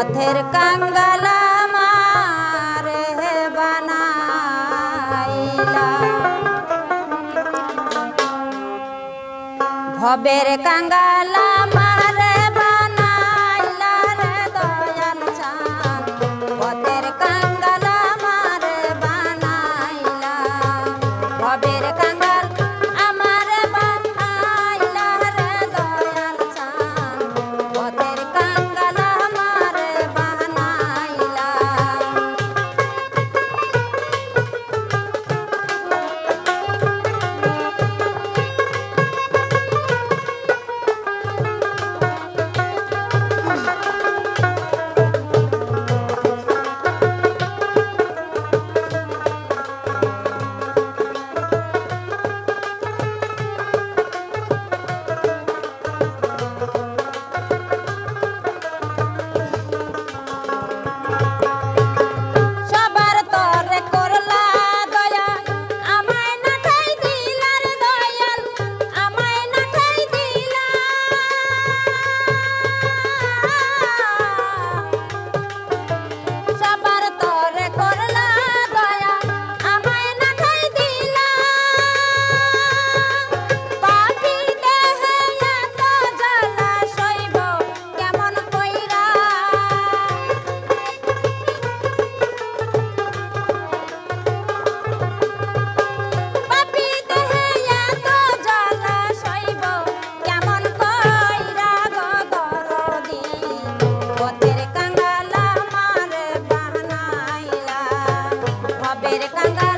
ভবের কাঙ্গালা মারে বানাইলা। ভবের কাঙ্গালা মা কাঙ্গা